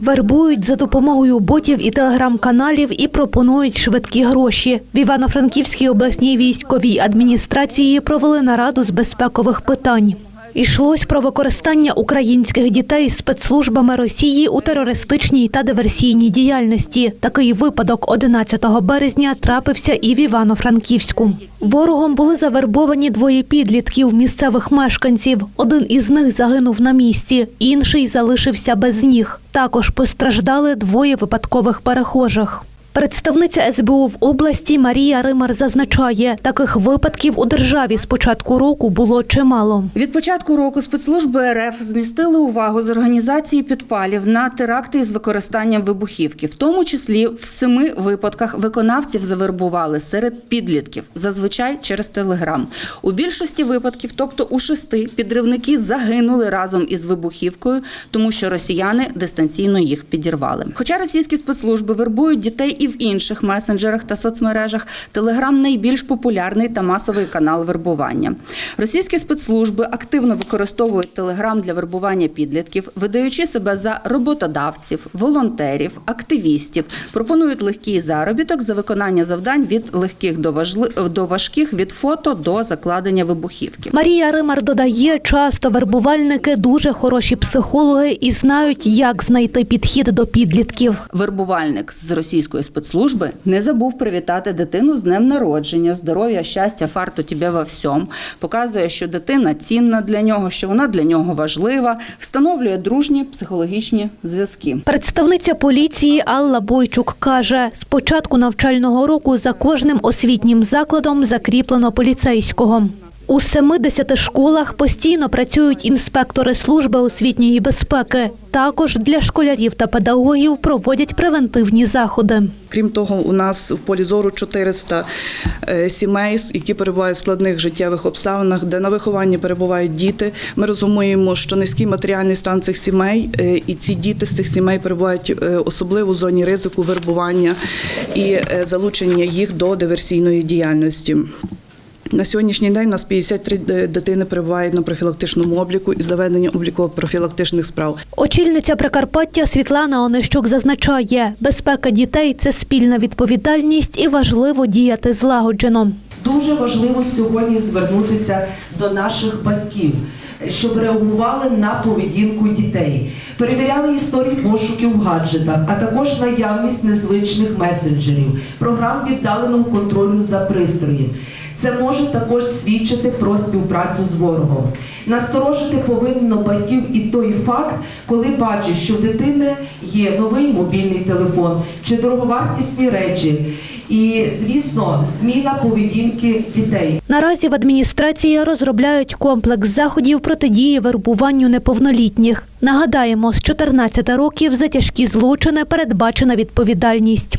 Вербують за допомогою ботів і телеграм-каналів і пропонують швидкі гроші. В Івано-Франківській обласній військовій адміністрації провели нараду з безпекових питань. Ішлось про використання українських дітей спецслужбами Росії у терористичній та диверсійній діяльності. Такий випадок 11 березня трапився і в Івано-Франківську. Ворогом були завербовані двоє підлітків місцевих мешканців. Один із них загинув на місці, інший залишився без ніг. Також постраждали двоє випадкових перехожих. Представниця СБУ в області Марія Римар зазначає, таких випадків у державі з початку року було чимало. Від початку року спецслужби РФ змістили увагу з організації підпалів на теракти із використанням вибухівки. В тому числі в семи випадках виконавців завербували серед підлітків, зазвичай через телеграм. У більшості випадків, тобто у шести, підривники загинули разом із вибухівкою, тому що росіяни дистанційно їх підірвали. Хоча російські спецслужби вербують дітей і в інших месенджерах та соцмережах, Телеграм найбільш популярний та масовий канал вербування. Російські спецслужби активно використовують Телеграм для вербування підлітків, видаючи себе за роботодавців, волонтерів, активістів, пропонують легкий заробіток за виконання завдань від легких до важли- до важких від фото до закладення вибухівки. Марія Римар додає, часто вербувальники дуже хороші психологи і знають, як знайти підхід до підлітків. Вербувальник з російської спецслужби не забув привітати дитину з днем народження, здоров'я, щастя, фарту тебе во всьому. Показує, що дитина цінна для нього, що вона для нього важлива, встановлює дружні психологічні зв'язки. Представниця поліції Алла Бойчук каже, з початку навчального року за кожним освітнім закладом закріплено поліцейського. У 70 школах постійно працюють інспектори служби освітньої безпеки. Також для школярів та педагогів проводять превентивні заходи. Крім того, у нас в полі зору 400 е, сімей, які перебувають в складних життєвих обставинах, де на вихованні перебувають діти. Ми розуміємо, що низький матеріальний стан цих сімей е, і ці діти з цих сімей перебувають е, особливо в зоні ризику вербування і залучення їх до диверсійної діяльності. На сьогоднішній день у нас 53 дитини перебувають на профілактичному обліку і заведення обліково-профілактичних справ. Очільниця Прикарпаття Світлана Онищук зазначає, безпека дітей це спільна відповідальність і важливо діяти злагоджено. Дуже важливо сьогодні звернутися до наших батьків, щоб реагували на поведінку дітей, перевіряли історії пошуків в гаджетах, а також наявність незвичних месенджерів, програм віддаленого контролю за пристроєм. Це може також свідчити про співпрацю з ворогом. Насторожити повинно батьків і той факт, коли бачать, що в дитини є новий мобільний телефон чи дороговартісні речі. І, звісно, зміна поведінки дітей. Наразі в адміністрації розробляють комплекс заходів протидії вербуванню неповнолітніх. Нагадаємо, з 14 років за тяжкі злочини передбачена відповідальність.